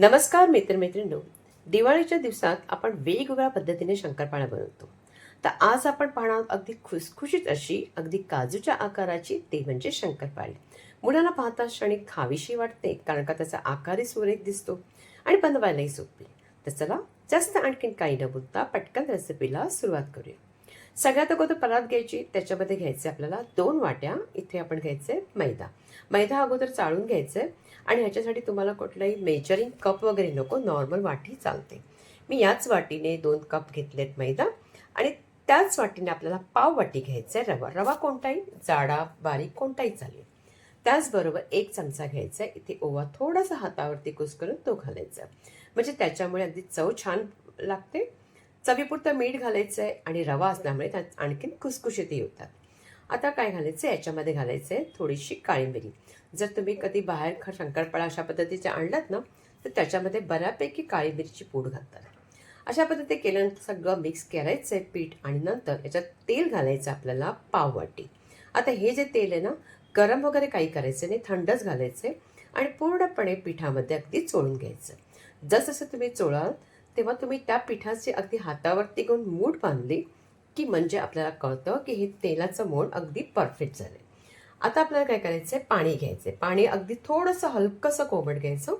नमस्कार मित्रमैत्रिणींनो. दिवाळीच्या दिवसात आपण वेगवेगळ्या पद्धतीने शंकरपाळ्या बनवतो. तर आज आपण पाहणार आहोत अगदी खुसखुशीत अशी अगदी काजूच्या आकाराची ते म्हणजे शंकरपाळी. मुलांना पाहता क्षणी खावीशी वाटते कारण का त्याचा आकारही सुरेख दिसतो आणि बनवायलाही सोपी. तर चला जास्त आणखीन काही न बोलता पटकन रेसिपीला सुरुवात करूया. सगळ्यात अगोदर परात घ्यायची त्याच्यामध्ये घ्यायचे आपल्याला दोन वाट्या. इथे आपण घ्यायचे मैदा. मैदा अगोदर चाळून घ्यायचे आणि ह्याच्यासाठी तुम्हाला कुठलाही मेजरिंग कप वगैरे नको नॉर्मल वाटी चालते. मी याच वाटीने दोन कप घेतलेत मैदा आणि त्याच वाटीने आपल्याला पाव वाटी घ्यायचा आहे रवा. रवा कोणताही जाडा बारीक कोणताही चालेल. त्याचबरोबर एक चमचा घ्यायचा आहे इथे ओवा थोडासा हातावरती कुस करून तो घालायचा. म्हणजे त्याच्यामुळे अगदी चव छान लागते. चवीपुरतं मीठ घालायचं आहे आणि रवा असल्यामुळे त्यात आणखीन खुसखुशीतही होतात आता काय घालायचं आहे याच्यामध्ये घालायचं आहे थोडीशी काळी मिरी जर तुम्ही कधी बाहेर ख शंकरपाळा अशा पद्धतीचे आणलात ना तर त्याच्यामध्ये बऱ्यापैकी काळी मिरची पूड घालतात. अशा पद्धतीने केल्यानंतर सगळं मिक्स करायचं आहे पीठ आणि नंतर याच्यात तेल घालायचं आपल्याला पाववाटी. आता हे जे तेल आहे ना गरम वगैरे काही करायचं नाही थंडच घालायचं आहे आणि पूर्णपणे पिठामध्ये अगदी चोळून घ्यायचं. जसजसं तुम्ही चोळाल तेव्हा तुम्ही त्या पिठाची अगदी हातावरती घेऊन मूठ बांधली की म्हणजे आपल्याला कळतं की हे तेलाचं मोड अगदी परफेक्ट झालं आता आपल्याला काय करायचं आहे पाणी घ्यायचं पाणी अगदी थोडंसं हलकंसं कोमट घ्यायचं.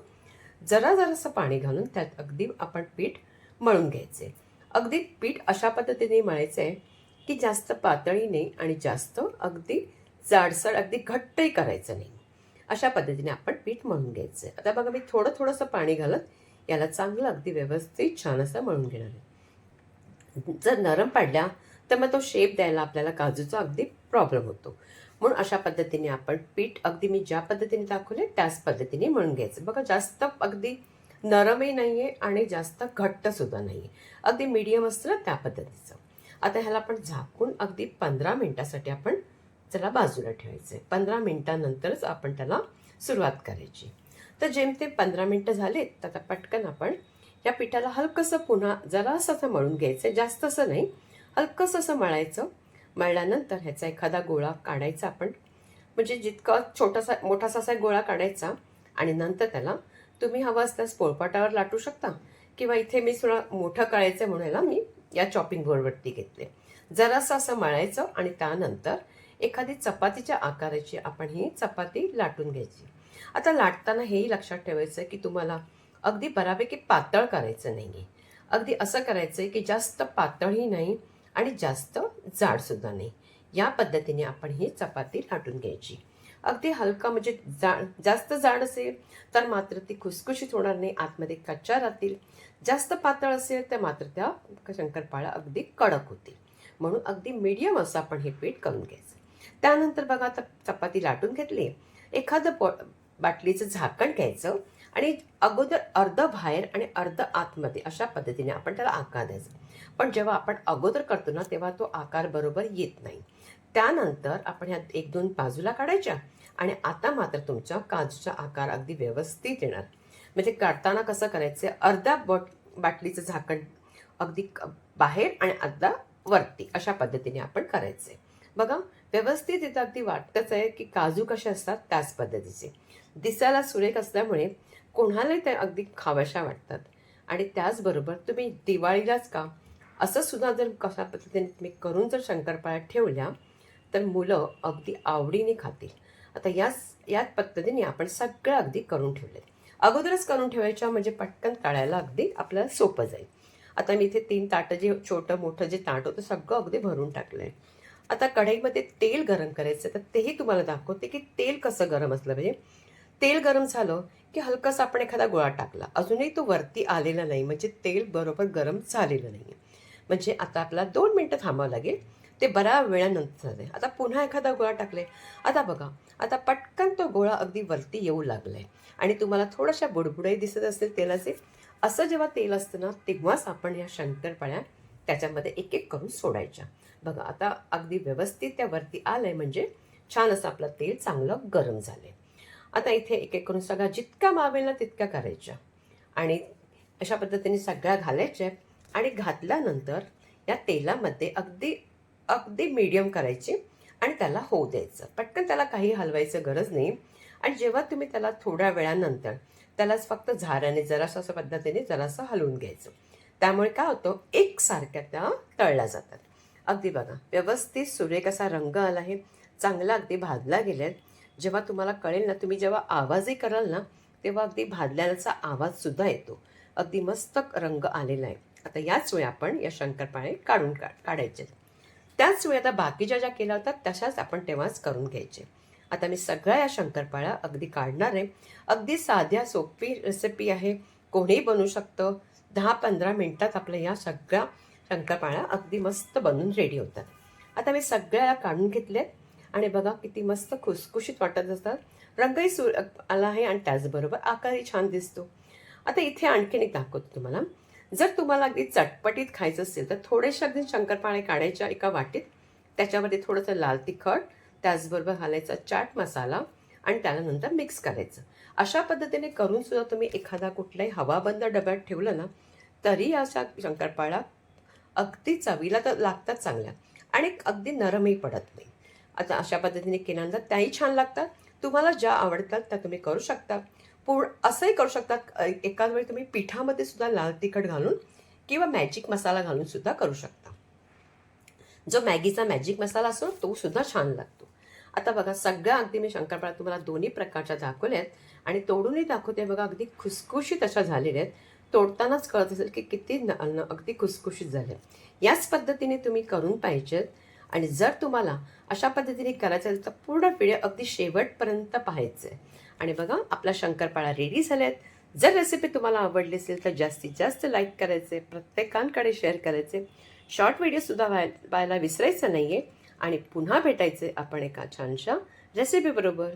जरा जरासं पाणी घालून त्यात अगदी आपण पीठ मळून घ्यायचे अगदी पीठ अशा पद्धतीने मळायचं आहे की जास्त पातळी नाही आणि जास्त अगदी जाडसर अगदी घट्टही करायचं नाही. अशा पद्धतीने आपण पीठ मळून घ्यायचं आहे आता बघा मी थोडं थोडंसं पाणी घालत याला चांगलं अगदी व्यवस्थित छान असं मळून घेणार आहे. जर नरम पडल्या तर मग तो शेप द्यायला आपल्याला काजूचा अगदी प्रॉब्लेम होतो. म्हणून अशा पद्धतीने आपण पीठ अगदी मी ज्या पद्धतीने दाखवले त्याच पद्धतीने मळून घ्यायचं. बघा जास्त अगदी नरमही नाही आहे आणि जास्त घट्टसुद्धा नाही आहे अगदी मीडियम असतं ना त्या पद्धतीचं. आता ह्याला आपण झाकून अगदी पंधरा मिनटासाठी आपण त्याला बाजूला ठेवायचं आहे पंधरा मिनटानंतरच आपण त्याला सुरुवात करायची. तर जेमते पंधरा मिनटं झालेत तर आता पटकन आपण या पिठाला हलकंसं पुन्हा जरासं असं मळून घ्यायचं आहे. जास्त असं नाही. हलकंसं असं मळायचं. मळल्यानंतर ह्याचा एखादा गोळा काढायचा आपण. म्हणजे जितका छोटासा मोठासा असा गोळा काढायचा आणि नंतर त्याला तुम्ही हवं असल्यास पोळपाटावर लाटू शकता. किंवा इथे मी थोडा मोठं करायचं म्हणायला मी या चॉपिंग बोर्डवरती घेतले. जरासं असं मळायचं आणि त्यानंतर एखादी चपातीच्या आकाराची आपण ही चपाती लाटून घ्यायची. आता लाटताना हेही लक्षात ठेवायचं की तुम्हाला अगदी बऱ्यापैकी पातळ करायचं नाही आहे अगदी असं करायचं आहे की जास्त पातळही नाही आणि जास्त जाडसुद्धा नाही. या पद्धतीने आपण ही चपाती लाटून घ्यायची. अगदी हलका म्हणजे जाड जास्त जाड असेल तर मात्र ती खुसखुशीत होणार नाही आतमध्ये कच्च्या राहतील. जास्त पातळ असेल तर मात्र त्या शंकरपाळ्या अगदी कडक होतील. म्हणून अगदी मीडियम असं आपण हे पीठ करून घ्यायचं. त्यानंतर बघा आता चपाती लाटून घेतली. एखादं पो बाटलीचं झाकण घ्यायचं आणि अगोदर अर्ध बाहेर आणि अर्ध आतमध्ये अशा पद्धतीने आपण त्याला आकार द्यायचा. पण जेव्हा आपण अगोदर करतो ना तेव्हा तो आकार बरोबर येत नाही. त्यानंतर आपण ह्या एक दोन बाजूला काढायच्या आणि आता मात्र तुमच्या काजूचा आकार अगदी व्यवस्थित येणार. म्हणजे काढताना कसं करायचं अर्धा बॉट बाटलीचं झाकण अगदी बाहेर आणि अर्धा वरती अशा पद्धतीने आपण करायचे बघा व्यवस्थित येतात अगदी वाटतच आहे की काजू कसे असतात त्याच पद्धतीचे. दिसायला सुरेख असल्यामुळे कोणालाही ते अगदी खाव्याशा वाटतात. आणि त्याचबरोबर तुम्ही दिवाळीलाच का असं सुद्धा जर कशा पद्धतीने तुम्ही करून जर शंकरपाळ्या ठेवल्या तर मुलं अगदी आवडीने खातील. आता याच याच पद्धतीने आपण सगळं अगदी करून ठेवले अगोदरच करून ठेवायच्या म्हणजे पटकन तळायला अगदी आपल्याला सोपं जाईल. आता मी इथे तीन ताटं जे छोटं मोठं जे ताट होतं सगळं अगदी भरून टाकलं आहे आता कढईमध्ये तेल गरम करायचं तर तेही तुम्हाला दाखवते की तेल कसं गरम असलं. पाहिजे तेल गरम झालं की हलकासा आपण एखादा गोळा टाकला. अजूनही तो वरती आलेला नाही म्हणजे तेल बरोबर गरम झालेलं नाही म्हणजे आता आपला दोन मिनटं थांबावं लागेल. ते बऱ्या वेळानंतर झाले आता पुन्हा एखादा गोळा टाकले आता बघा आता पटकन तो गोळा अगदी वरती येऊ लागला आहे आणि तुम्हाला थोड्याशा बुडबुडाई दिसत असेल तेलाचे. असं जेव्हा तेल असतं ना तेव्हाच आपण या शंकरपाळ्या त्याच्यामध्ये एक एक करून सोडायच्या. बघा आता अगदी व्यवस्थित त्या वरती आलंय म्हणजे छान असं आपलं तेल चांगलं गरम झालंय. आता इथे एक एक करून सगळा जितका मावेल ना तितक्या करायच्या. आणि अशा पद्धतीने सगळ्या घालायच्या आणि घातल्यानंतर या तेलामध्ये अगदी अगदी मीडियम करायची आणि त्याला होऊ द्यायचं. पटकन त्याला काही हलवायचं गरज नाही. आणि जेव्हा तुम्ही त्याला थोड्या वेळानंतर त्यालाच फक्त झाऱ्याने जरासं असं पद्धतीने जरासं हलवून घ्यायचं. त्यामुळे काय होतं एकसारख्या त्या तळल्या जातात. अगदी बघा व्यवस्थित सुरेख असा रंग आला आहे चांगला अगदी भाजला गेला आहे जेव्हा तुम्हाला कळेल ना तुम्ही जेव्हा आवाजही कराल ना तेव्हा अगदी भाजल्याचा आवाजसुद्धा येतो. अगदी मस्त रंग आलेला आहे. आता याच वेळी आपण या शंकरपाळे काढून का काढायचे. त्याच वेळी आता बाकीच्या ज्या केल्या होत्या तशाच आपण तेव्हाच करून घ्यायचे. आता मी सगळ्या या शंकरपाळ्या अगदी काढणार आहे. अगदी साध्या सोपी रेसिपी आहे. कोणीही बनवू शकतं. दहा पंधरा मिनटात आपल्या या सगळ्या शंकरपाळ्या अगदी मस्त बनून रेडी होतात. आता मी सगळ्या काढून घेतल्यात आणि बघा किती मस्त खुसखुशीत वाटत असतात. रंगही सु आला आहे आणि त्याचबरोबर आकारही छान दिसतो. आता इथे आणखीन एक दाखवतो तुम्हाला. जर तुम्हाला अगदी चटपटीत खायचं असेल तर थोडेसे अगदी शंकरपाळे काढायच्या एका वाटीत. त्याच्यामध्ये थोडंसं लाल तिखट त्याचबरोबर घालायचा चाट मसाला आणि त्यानंतर मिक्स करायचं. अशा पद्धतीने करून सुद्धा तुम्ही एखादा कुठलाही हवाबंद डब्यात ठेवलं ना तरी अशा शंकरपाळ्या अगदी चवीला तर लागतात चांगल्या आणि अगदी नरमही पडत नाही. आता अशा पद्धतीने केल्यानंतर त्याही छान लागतात. तुम्हाला ज्या आवडतात त्या तुम्ही करू शकता. पूर्ण असंही करू शकता एकाच वेळी तुम्ही पिठामध्ये सुद्धा लाल तिखट घालून किंवा मॅजिक मसाला घालून सुद्धा करू शकता. जो मॅगीचा मॅजिक मसाला असतो तो सुद्धा छान लागतो. आता बघा सगळ्या अगदी मी शंकरपाळ्या तुम्हाला दोन्ही प्रकारच्या दाखवल्या आहेत. आणि तोडूनही दाखवते बघा अगदी खुसखुशीत अशा झालेल्या आहेत. तोडतानाच कळत असेल की किती न- अगदी खुसखुशीत झाले याच पद्धतीने तुम्ही करून पाहिजेत आणि जर तुम्हाला अशा पद्धतीने करायचं असेल तर पूर्ण व्हिडिओ अगदी शेवटपर्यंत पाहायचं आहे. आणि बघा आपला शंकरपाळा रेडी झाल्यात जर रेसिपी तुम्हाला आवडली असेल तर जास्तीत जास्त लाईक करायचे प्रत्येकांकडे शेअर करायचे. शॉर्ट व्हिडिओसुद्धा व्हाय पाहायला विसरायचं नाही आहे आणि पुन्हा भेटायचे आपण एका छानशा रेसिपीबरोबर